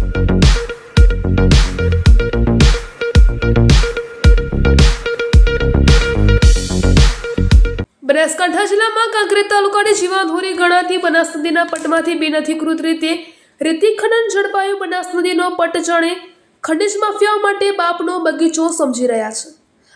બનાસકાંઠા જિલ્લામાં કાંકરેજ તાલુકાની જીવાધોરી ગણાતી બનાસ નદીના પટમાંથી બિનઅધિકૃત રીતે રેતી ખનન ઝડપાયું બનાસ નદીનો પટ જાણે ખનિજ માફિયાઓ માટે બાપનો બગીચો સમજી રહ્યા છે.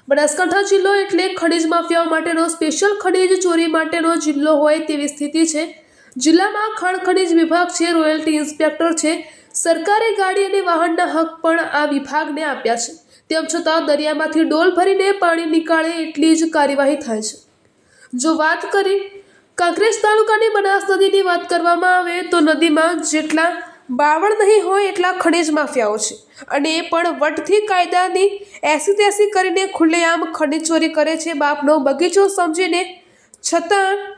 બનાસકાંઠા જિલ્લો એટલે ખનિજ માફિયાઓ માટેનો સ્પેશિયલ ખનિજ ચોરી માટેનો જિલ્લો હોય તેવી સ્થિતિ છે. જિલ્લામાં ખાણ ખનીજ વિભાગ છે, રોયલ્ટી ઇન્સ્પેક્ટર છે. સરકારી ગાડી અને વાહનના હક પણ આ વિભાગને આપ્યા છે. તેમ છતાં દરિયામાંથી ડોલ ભરીને પાણી નીકાળે એટલી જ કાર્યવાહી થાય છે. જો વાત કરી કાંકરેજ તાલુકાની બનાસ નદીની વાત કરવામાં આવે તો નદીમાં જેટલા બાવળ નહીં હોય એટલા ખનીજ માફિયાઓ છે. અને એ પણ વટથી કાયદાની એસી તેસી કરીને ખુલ્લેઆમ ખનીજ ચોરી કરે છે. બાપનો બગીચો સમજીને છતાં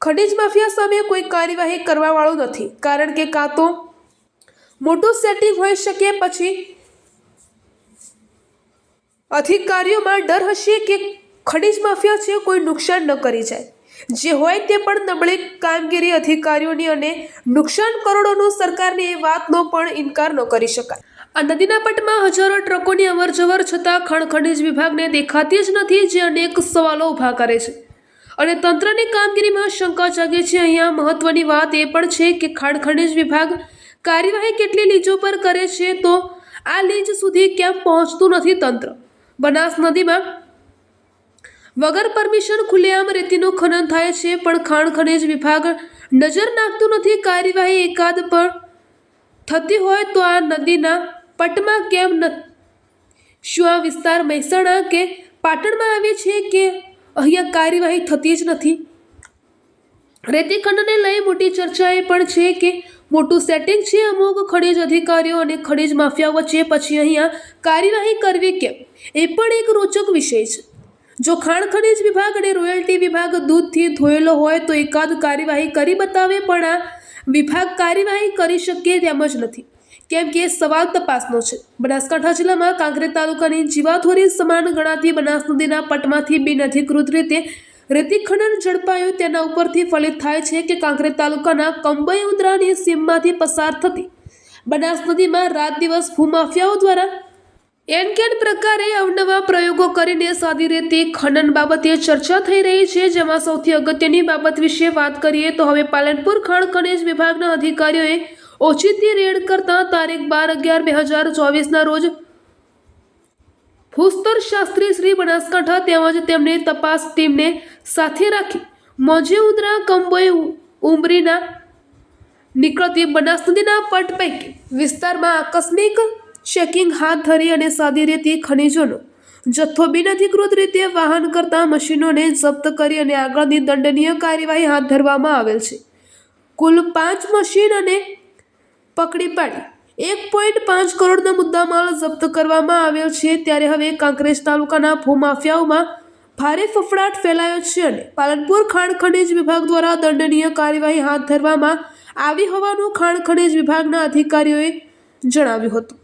ખનિજ માફિયા સામે કોઈ કાર્યવાહી કરવાવાળું નથી. કારણ કે કાં તો મોટું સેટિંગ હોઈ શકે, પછી અધિકારીઓમાં ડર હશે કે ખનીજ માફિયા છે કોઈ નુકસાન ન કરી જાય. જે હોય તે પણ નબળી કામગીરી અધિકારીઓની અને નુકસાન કરોડોનું સરકારની એ વાતનો પણ ઇનકાર ન કરી શકાય. આ નદીના પટમાં હજારો ટ્રકોની અવરજવર છતાં ખણ ખનીજ વિભાગને દેખાતી જ નથી, જે અનેક સવાલો ઊભા કરે છે. અને તંત્રની કામગીરીમાં શંકા જાગે છે. અહીંયા મહત્વની વાત એ પણ છે કે ખાણ ખનિજ વિભાગ કાર્યવાહી કેટલી લીજો પર કરે છે તો આ લીજ સુધી કેમ પહોંચતું નથી તંત્ર? બનાસ નદીમાં વગર પરમિશન ખુલ્લેઆમ રેતીનું ખનન થાય છે, પણ ખાણ ખનિજ વિભાગ નજર નાખતું નથી. કાર્યવાહી એકાદ પર થતી હોય તો આ નદીના પટમાં કેમ ન? શું આ વિસ્તાર મહેસાણા કે પાટણમાં આવે છે કે અહીંયા કાર્યવાહી થતી જ નથી. રેતી ખનનને લઈ મોટી ચર્ચા એ પણ છે કે મોટું સેટિંગ છે અમુક ખનિજ અધિકારીઓ અને ખનિજ માફિયા વચ્ચે. પછી અહીંયા કાર્યવાહી કરવી કેમ? એ પણ એક રોચક વિષય છે. જો ખાણ ખનિજ વિભાગ અને રોયલ્ટી વિભાગ દૂધથી ધોયેલો હોય તો એકાદ કાર્યવાહી કરી બતાવે પણ આ વિભાગ કાર્યવાહી કરી શકે તેમ જ નથી. કેમ કે સવાલ તપાસનો છે. બનાસકાંઠા જિલ્લામાં કાંકરેજ તાલુકાની જીવાથોરી સમાન ગણાતી બનાસ નદીના પટમાંથી બિનઅધિકૃત રીતે રેતી ખનન ઝડપાયું. તેના ઉપરથી ફલિત થાય છે કે કાંકરેજ તાલુકાના કંબઈ ઉંદરાની સીમમાંથી પસાર થતી બનાસ નદીમાં રાત દિવસ ભૂમાફિયાઓ દ્વારા એન કેન પ્રકારે અવનવા પ્રયોગો કરીને સાદી રીતે ખનન બાબતે ચર્ચા થઈ રહી છે. જેમાં સૌથી અગત્યની બાબત વિશે વાત કરીએ તો હવે પાલનપુર ખાણ ખનિજ વિભાગના અધિકારીઓએ ઓચિંતી રેડ કરતા તારીખ બાર અગિયાર બે હજાર ચોવીસના રોજ ભૂસ્તર શાસ્ત્રી શ્રી બનાસકાંઠા તેમજ તેમની તપાસ ટીમને સાથે રાખી મોજે ઉદરા કંબોઈ ઉમરીના નીકળતી બનાસ નદીના પટ પૈકી વિસ્તારમાં આકસ્મિક ચેકિંગ હાથ ધરી અને સાદી રેતી ખનિજોનો જથ્થો બિનઅધિકૃત રીતે વાહન કરતા મશીનોને જપ્ત કરી અને આગળની દંડનીય કાર્યવાહી હાથ ધરવામાં આવેલ છે. કુલ પાંચ મશીન અને પકડી પાડી. એક પોઈન્ટ પાંચ કરોડના મુદ્દામાલ જપ્ત કરવામાં આવ્યો છે ત્યારે હવે કાંકરેજ તાલુકાના ભૂમાફિયાઓમાં ભારે ફફડાટ ફેલાયો છે અને પાલનપુર ખાણ ખનિજ વિભાગ દ્વારા દંડનીય કાર્યવાહી હાથ ધરવામાં આવી હોવાનું ખાણ ખનિજ વિભાગના અધિકારીઓએ જણાવ્યું હતું.